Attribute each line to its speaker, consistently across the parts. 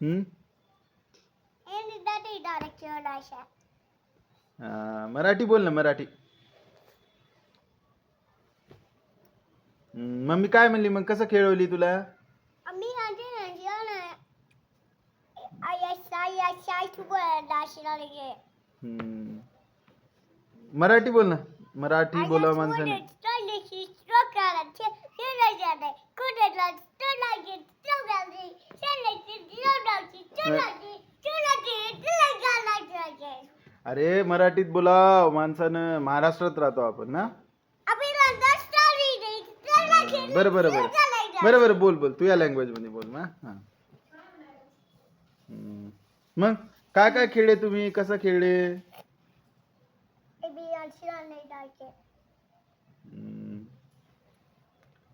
Speaker 1: हम्म मराठी बोल ना मराठी मम्मी काय म्हणली? मग कसं खेळवली तुला. मराठी बोल ना. मराठी बोला माणसाने. अरे मराठीत बोला माणसानं महाराष्ट्रात राहतो आपण ना? बरं बरं बरं. बरं बरं बोल बोल. तुझ्या लँग्वेजमध्ये बोल ना हम्म. मग काय काय खेळले तुम्ही? कसं खेळले.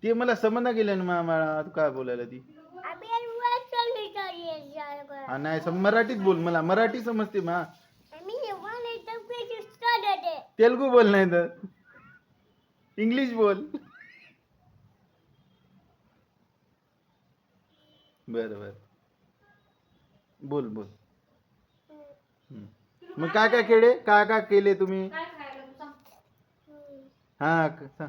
Speaker 1: ते मला समजणं गेलं ना मला तू काय बोलायला ती? हा, नाही सम- मराठीत बोल मला. मराठी समजते मा. तेलगू बोल नाही तर. इंग्लिश बोल. बर बर. बोल बोल. हम्म. मग काय काय खेळे काय काय केले तुम्ही? हा सांग